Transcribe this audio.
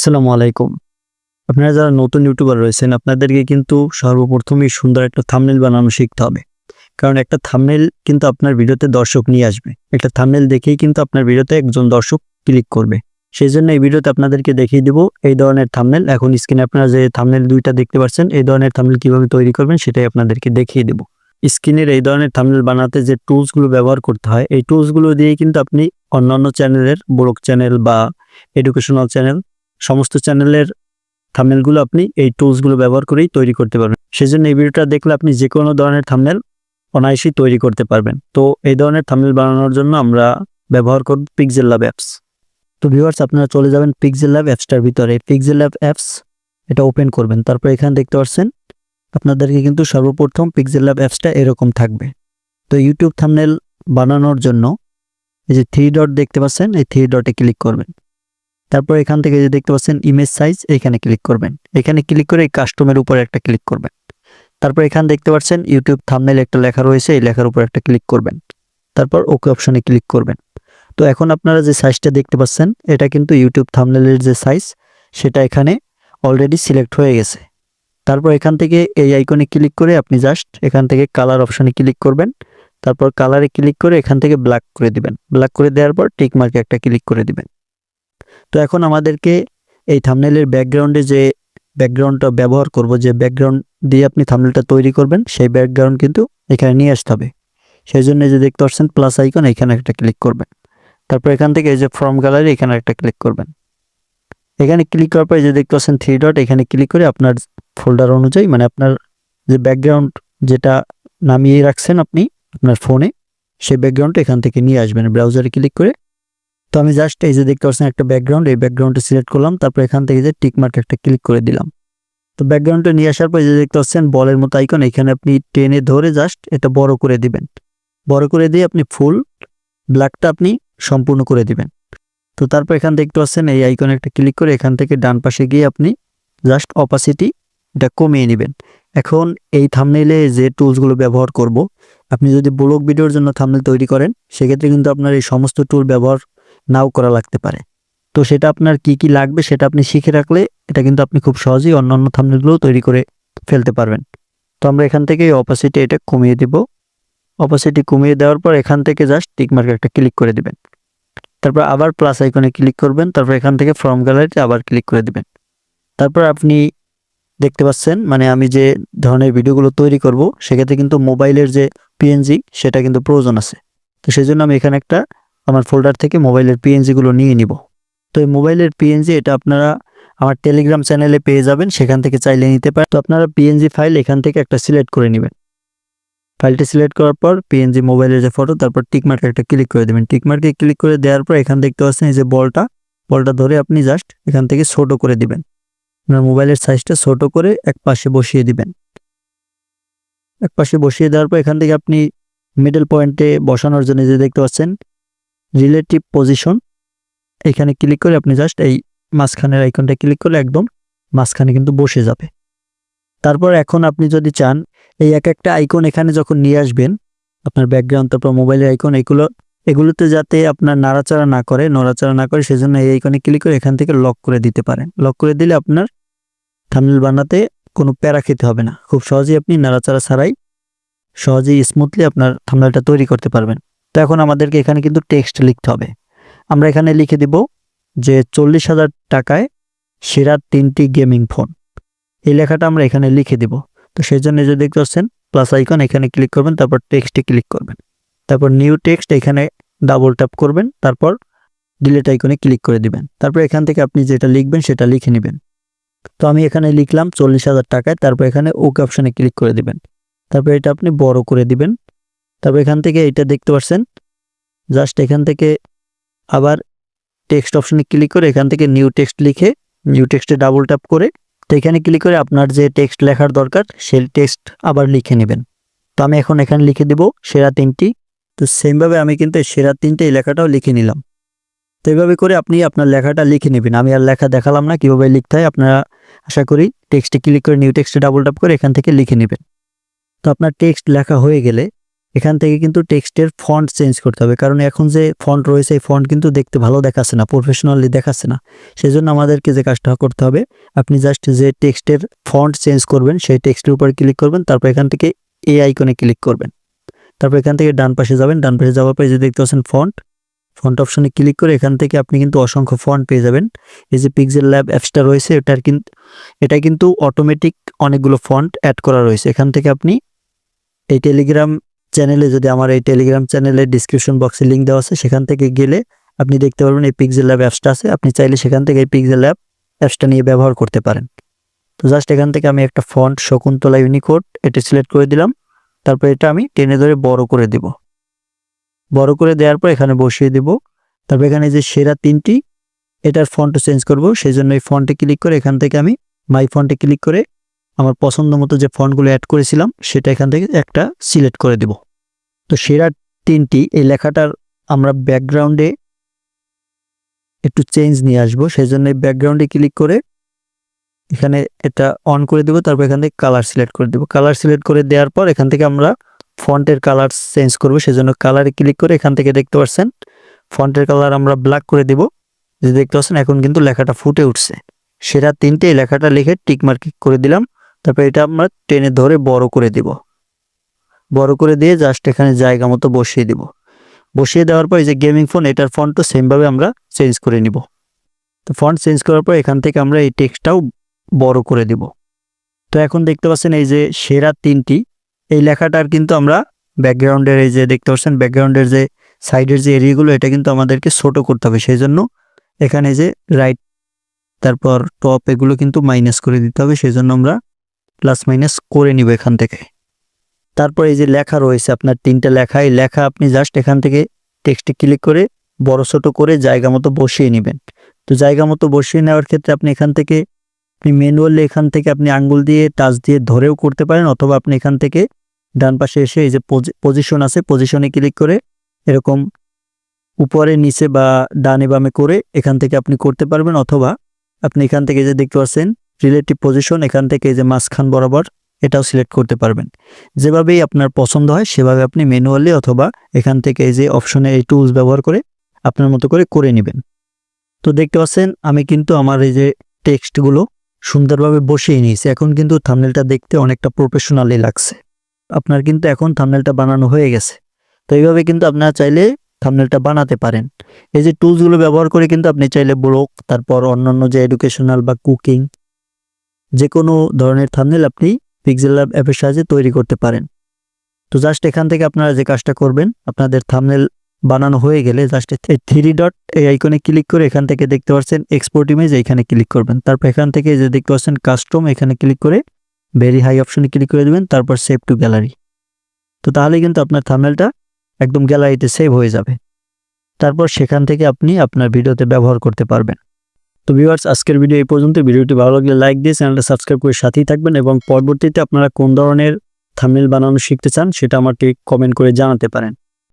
আসসালামু আলাইকুম। আপনারা যারা নতুন ইউটিউবার রয়েছেন, আপনাদেরকে কিন্তু সর্বপ্রথমই সুন্দর একটা থামনেল বানানো শিখতে হবে। কারণ একটা থামনেল কিন্তু আপনার ভিডিওতে দর্শক নিয়ে আসবে। একটা থামনেল দেখেই কিন্তু আপনার ভিডিওতে একজন দর্শক ক্লিক করবে। সেই জন্য এই ভিডিওতে আপনাদেরকে দেখিয়ে দিব এই ধরনের থামনেল এখন স্ক্রিনে আপনারা যে থামনেল দুইটা দেখতে পাচ্ছেন, এই ধরনের থামনেল কীভাবে তৈরি করবেন সেটাই আপনাদেরকে দেখিয়ে দেব। স্ক্রিনের এই ধরনের থামনেল বানাতে যে টুলসগুলো ব্যবহার করতে হয়, এই টুলসগুলো দিয়ে কিন্তু আপনি অন্যান্য চ্যানেলের ব্লগ চ্যানেল বা এডুকেশনাল চ্যানেল সমস্ত চ্যানেলের থামনেলগুলো আপনি এই টুলসগুলো ব্যবহার করেই তৈরি করতে পারবেন। সেজন্য এই ভিডিওটা দেখলে আপনি যে কোনো ধরনের থামনেল অনায়াসেই তৈরি করতে পারবেন। তো এই ধরনের থামনেল বানানোর জন্য আমরা ব্যবহার করব পিক্সেল ল্যাব অ্যাপস তো ভিউয়ার্স আপনারা চলে যাবেন পিক্সেল ল্যাব অ্যাপসটার ভিতরে। পিক্সেল ল্যাব অ্যাপস এটা ওপেন করবেন। তারপর এখানে দেখতে পাচ্ছেন, আপনাদেরকে কিন্তু সর্বপ্রথম পিক্সেল ল্যাব অ্যাপসটা এরকম থাকবে। তো ইউটিউব থামনেল বানানোর জন্য এই যে থ্রি ডট দেখতে পাচ্ছেন, এই থ্রি ডটে ক্লিক করবেন। তারপর এখান থেকে যে দেখতে পাচ্ছেন ইমেজ সাইজ এখানে ক্লিক করবেন। এখানে ক্লিক করে এই কাস্টমের উপর একটা ক্লিক করবেন। তারপর এখানে দেখতে পাচ্ছেন ইউটিউব থামনেল একটা লেখা রয়েছে, এই লেখার উপর একটা ক্লিক করবেন। তারপর ওকে অপশনে ক্লিক করবেন। তো এখন আপনারা যে সাইজটা দেখতে পাচ্ছেন, এটা কিন্তু ইউটিউব থামনেলের যে সাইজ সেটা এখানে অলরেডি সিলেক্ট হয়ে গেছে। তারপর এখান থেকে এই আইকনে ক্লিক করে আপনি জাস্ট এখান থেকে কালার অপশনে ক্লিক করবেন। তারপর কালারে ক্লিক করে এখান থেকে ব্ল্যাক করে দিবেন। ব্ল্যাক করে দেওয়ার পর টিক মার্কে একটা ক্লিক করে দিবেন। তো এখন আমাদেরকে এই থামনেলের ব্যাকগ্রাউন্ডে যে ব্যাকগ্রাউন্ডটা ব্যবহার করব, যে ব্যাকগ্রাউন্ড দিয়ে আপনি থামনেলটা তৈরি করবেন, সেই ব্যাকগ্রাউন্ড কিন্তু এখানে নিয়ে আসতে হবে। সেই জন্য যে দেখতে পাচ্ছেন প্লাস আইকন এখানে একটা ক্লিক করবেন। তারপর এখান থেকে এই যে ফর্ম গ্যালারি এখানে একটা ক্লিক করবেন। এখানে ক্লিক করার পর যে দেখতে পাচ্ছেন থ্রি ডট এখানে ক্লিক করে আপনার ফোল্ডার অনুযায়ী মানে আপনার যে ব্যাকগ্রাউন্ড যেটা নামিয়ে রাখছেন আপনি, আপনার ফোনে সেই ব্যাকগ্রাউন্ডটা এখান থেকে নিয়ে আসবেন। ব্রাউজারে ক্লিক করে তো আমি জাস্ট এই যে দেখতে পাচ্ছেন একটা ব্যাকগ্রাউন্ড এই ব্যাকগ্রাউন্ডটা সিলেক্ট করলাম, তারপর এখান থেকে যে টিক মার্ক একটা ক্লিক করে দিলাম। তো ব্যাকগ্রাউন্ডটা নিয়ে আসার পর যে দেখতে পাচ্ছেন, বলের মতো আইকন এখানে আপনি টেনে ধরে জাস্ট এটা বড় করে দিবেন। বড় করে দিয়ে আপনি ফুল ব্ল্যাকটা আপনি সম্পূর্ণ করে দিবেন। তো তারপর এখান দেখতে পাচ্ছেন, এই আইকনে একটা ক্লিক করে এখান থেকে ডান পাশে গিয়ে আপনি জাস্ট অপাসিটি এটা কমিয়ে নেবেন। এখন এই থামনেলে যে টুলসগুলো ব্যবহার করব, আপনি যদি ব্লগ ভিডিওর জন্য থামনেল তৈরি করেন, সেক্ষেত্রে কিন্তু আপনার এই সমস্ত টুল ব্যবহার নাও করা লাগতে পারে। তো সেটা আপনার কি কি লাগবে সেটা আপনি শিখে রাখলে এটা কিন্তু আপনি খুব সহজেই অন্যান্য থামনেলগুলো তৈরি করে ফেলতে পারবেন। তো আমরা এখান থেকে অপাসিটি এটা কমিয়ে দিব। অপাসিটি কমিয়ে দেওয়ার পর এখান থেকে জাস্ট টিকমার্ক একটা ক্লিক করে দিবেন। তারপর আবার প্লাস আইকনে ক্লিক করবেন। তারপর এখান থেকে ফর্ম গ্যালারিতে আবার ক্লিক করে দিবেন। তারপর আপনি দেখতে পাচ্ছেন মানে আমি যে ধরনের ভিডিওগুলো তৈরি করব, সেক্ষেত্রে কিন্তু মোবাইলের যে পিএনজি সেটা কিন্তু প্রয়োজন আছে। তো সেই জন্য আমি এখানে একটা আমার ফোল্ডার থেকে মোবাইলের পিএনজিগুলো নিয়ে নিব। তো এই মোবাইলের পিএনজি এটা আপনারা আমার টেলিগ্রাম চ্যানেলে পেয়ে যাবেন, সেখান থেকে চাইলে নিতে পারেন। তো আপনারা পিএনজি ফাইল এখান থেকে একটা সিলেক্ট করে নেবেন। ফাইলটি সিলেক্ট করার পর পিএনজি মোবাইলের যে ফটো তারপর টিকমার্কে একটা ক্লিক করে দেবেন। টিকমার্কে ক্লিক করে দেওয়ার পর এখান দেখতে পাচ্ছেন এই যে বলটা বলটা ধরে আপনি জাস্ট এখান থেকে ছোট করে দিবেন। আপনার মোবাইলের সাইজটা ছোট করে এক পাশে বসিয়ে দিবেন। এক পাশে বসিয়ে দেওয়ার পর এখান থেকে আপনি মিডল পয়েন্টে বসানোর জন্য যে দেখতে পাচ্ছেন রিলেটিভ পজিশন এখানে ক্লিক করে আপনি জাস্ট এই মাঝখানের আইকনটা ক্লিক করলে একদম মাঝখানে কিন্তু বসে যাবে। তারপর এখন আপনি যদি চান, এই এক একটা আইকন এখানে যখন নিয়ে আসবেন, আপনার ব্যাকগ্রাউন্ড তারপর মোবাইলের আইকন এগুলো, এগুলোতে যাতে আপনার নাড়াচাড়া না করে, নড়াচাড়া না করে, সেজন্য এই আইকনে ক্লিক করে এখান থেকে লক করে দিতে পারেন। লক করে দিলে আপনার থামনেল বানাতে কোনো প্যারা খেতে হবে না। খুব সহজেই আপনি নাড়াচাড়া ছাড়াই সহজেই স্মুথলি আপনার থামনেলটা তৈরি করতে পারবেন। তো এখন আমাদেরকে এখানে কিন্তু টেক্সট লিখতে হবে। আমরা এখানে লিখে দিব যে চল্লিশ হাজার টাকায় সেরা তিনটি গেমিং ফোন এই লেখাটা আমরা এখানে লিখে দিব। তো সেই জন্য যে দেখতে পাচ্ছেন প্লাস আইকন এখানে ক্লিক করবেন, তারপর টেক্সটে ক্লিক করবেন। তারপর নিউ টেক্সট এখানে ডাবল ট্যাপ করবেন, তারপর ডিলেট আইকনে ক্লিক করে দিবেন। তারপর এখান থেকে আপনি যেটা লিখবেন, সেটা লিখে নেবেন। তো আমি এখানে লিখলাম চল্লিশ হাজার টাকায়, তারপর এখানে ওকে অপশনে ক্লিক করে দিবেন। তারপর এটা আপনি বড় করে দিবেন। তারপর এখান থেকে এটা দেখতে পাচ্ছেন জাস্ট এখান থেকে আবার টেক্সট অপশনে ক্লিক করে এখান থেকে নিউ টেক্সট লিখে নিউ টেক্সটে ডাবল ট্যাপ করে তো এখানে ক্লিক করে আপনার যে টেক্সট লেখার দরকার সেই টেক্সট আবার লিখে নেবেন। তো আমি এখন এখানে লিখে দিব সেরা তিনটি। তো সেমভাবে আমি কিন্তু সেরা তিনটে এই লেখাটাও লিখে নিলাম। তো এইভাবে করে আপনি আপনার লেখাটা লিখে নেবেন। আমি আর লেখা দেখালাম না, কীভাবে লিখতে হয় আপনারা আশা করি টেক্সটে ক্লিক করে নিউ টেক্সটে ডাবল ট্যাপ করে এখান থেকে লিখে নেবেন। তো আপনার টেক্সট লেখা হয়ে গেলে এখান থেকে কিন্তু টেক্সটের ফন্ট চেঞ্জ করতে হবে। কারণ এখন যে ফন্ট রয়েছে, এই ফন্ট কিন্তু দেখতে ভালো দেখাচ্ছে না প্রফেশনালি দেখাচ্ছে না। সেই জন্য আমাদেরকে যে কাজটা করতে হবে, আপনি জাস্ট যে টেক্সটের ফন্ট চেঞ্জ করবেন, সেই টেক্সটের উপর ক্লিক করবেন, তারপর এখান থেকে এই আইকনে ক্লিক করবেন। তারপর এখান থেকে ডান পাশে যাবেন, ডান পাশে যাওয়ার পরে যে দেখতে পাচ্ছেন ফন্ট ফন্ট অপশনে ক্লিক করে এখান থেকে আপনি কিন্তু অসংখ্য ফন্ট পেয়ে যাবেন। এই যে পিক্সেল ল্যাব অ্যাপসটা রয়েছে, এটার কিন্তু এটা কিন্তু অটোমেটিক অনেকগুলো ফন্ট অ্যাড করা রয়েছে। এখান থেকে আপনি এই টেলিগ্রাম চ্যানেলে যদি আমার এই টেলিগ্রাম চ্যানেলের ডিসক্রিপশন বক্সে লিঙ্ক দেওয়া আছে, সেখান থেকে গেলে আপনি দেখতে পারবেন এই পিক্সেল ল্যাব অ্যাপসটা আছে। আপনি চাইলে সেখান থেকে এই পিক্সেল ল্যাব অ্যাপসটা নিয়ে ব্যবহার করতে পারেন। তো জাস্ট এখান থেকে আমি একটা ফন্ট শকুন্তলা ইউনিকোড এটা সিলেক্ট করে দিলাম। তারপর এটা আমি টেনে ধরে বড় করে দিব। বড় করে দেওয়ার পর এখানে বসিয়ে দিব। তারপর এখানে যে সেরা তিনটি, এটার ফন্ট চেঞ্জ করব। সেই জন্য এই ফন্টে ক্লিক করে এখান থেকে আমি মাই ফন্টে ক্লিক করে আমার পছন্দ মতো যে ফন্টগুলো অ্যাড করেছিলাম, সেটা এখান থেকে একটা সিলেক্ট করে দেব। তো সেরা তিনটি, এই লেখাটার আমরা ব্যাকগ্রাউন্ডে একটু চেঞ্জ নিয়ে আসব। সেই জন্য ব্যাকগ্রাউন্ডে ক্লিক করে এখানে এটা অন করে দেবো, তারপর এখান থেকে কালার সিলেক্ট করে দেবো। কালার সিলেক্ট করে দেওয়ার পর এখান থেকে আমরা ফন্টের কালার চেঞ্জ করব। সেজন্য কালারে ক্লিক করে এখান থেকে দেখতে পাচ্ছেন, ফন্টের কালার আমরা ব্ল্যাক করে দিব। যে দেখতে পাচ্ছেন, এখন কিন্তু লেখাটা ফুটে উঠছে। সেরা তিনটে লেখাটা লিখে টিক মার্ক করে দিলাম। তারপর এটা আমরা টেনে ধরে বড় করে দিব। বড় করে দিয়ে জাস্ট এখানে জায়গা মতো বসিয়ে দিব। বসিয়ে দেওয়ার পর এই যে গেমিং ফোন এটার ফন্টও সেমভাবে আমরা চেঞ্জ করে নিব। তো ফন্ট চেঞ্জ করার পর এখান থেকে আমরা এই টেক্সটটাও বড় করে দিব। তো এখন দেখতে পাচ্ছেন এই যে সেরা তিনটি। এই লেখাটার কিন্তু আমরা ব্যাকগ্রাউন্ডের এই যে দেখতে পাচ্ছেন ব্যাকগ্রাউন্ডের যে সাইডের যে এরিয়াগুলো এটা কিন্তু আমাদেরকে ছোট করতে হবে। সেই জন্য এখানে যে রাইট তারপর টপ এগুলো কিন্তু মাইনাস করে দিতে হবে। সেই জন্য আমরা প্লাস মাইনাস করে নিব এখান থেকে। তারপর এই যে লেখা রয়েছে, আপনার তিনটা লেখা, এই লেখা আপনি জাস্ট এখান থেকে টেক্সটে ক্লিক করে বড় ছোট করে জায়গা মতো বসিয়ে নেবেন। তো জায়গা মতো বসিয়ে নেওয়ার ক্ষেত্রে আপনি এখান থেকে, আপনি ম্যানুয়ালি এখান থেকে আপনি আঙ্গুল দিয়ে টাচ দিয়ে ধরেও করতে পারেন, অথবা আপনি এখান থেকে ডান পাশে এসে এই যে পজিশন আছে পজিশনে ক্লিক করে এরকম উপরে, নিচে বা ডানে বামে করে এখান থেকে আপনি করতে পারবেন, অথবা আপনি এখান থেকে যে দেখতে পাচ্ছেন রিলেটিভ পজিশন এখান থেকে এই যে মাঝখান বরাবর, এটাও সিলেক্ট করতে পারবেন। যেভাবেই আপনার পছন্দ হয়, সেভাবে আপনি ম্যানুয়ালি অথবা এখান থেকে এই যে অপশনে এই টুলস ব্যবহার করে আপনার মতো করে করে নেবেন। তো দেখতে পাচ্ছেন, আমি কিন্তু আমার এই যে টেক্সটগুলো সুন্দরভাবে বসিয়ে নিয়েছি। এখন কিন্তু থামনেলটা দেখতে অনেকটা প্রফেশনালি লাগছে। আপনার কিন্তু এখন থামনেলটা বানানো হয়ে গেছে। তো এইভাবে কিন্তু আপনারা চাইলে থামনেলটা বানাতে পারেন। এই যে টুলসগুলো ব্যবহার করে কিন্তু আপনি চাইলে ব্লগ তারপর অন্যান্য যে এডুকেশনাল বা কুকিং যে কোনো ধরনের থামনেল আপনি পিক্সেল ল্যাব অ্যাপের সাহায্যে তৈরি করতে পারেন। তো জাস্ট এখান থেকে আপনারা যে কাজটা করবেন, আপনাদের থামনেল বানানো হয়ে গেলে জাস্ট এই থ্রি ডট এই আইকনে ক্লিক করে এখান থেকে দেখতে পাচ্ছেন এক্সপোর্ট ইমেজ এখানে ক্লিক করবেন। তারপর এখান থেকে যে দেখতে পাচ্ছেন কাস্টম এখানে ক্লিক করে ভেরি হাই অপশনে ক্লিক করে দেবেন, তারপর সেভ টু গ্যালারি তো তাহলে কিন্তু আপনার থামনেলটা একদম গ্যালারিতে সেভ হয়ে যাবে। তারপর সেখান থেকে আপনি আপনার ভিডিওতে ব্যবহার করতে পারবেন। তো ভিউয়ার্স আজকের ভিডিও এই পর্যন্ত। ভিডিওটি ভালো লাগলে লাইক দিয়ে চ্যানেলটা সাবস্ক্রাইব করে সাথেই থাকবেন এবং পরবর্তীতে আপনারা কোন ধরনের থামনেল বানানো শিখতে চান, সেটা আমাকে কমেন্ট করে জানাতে পারেন।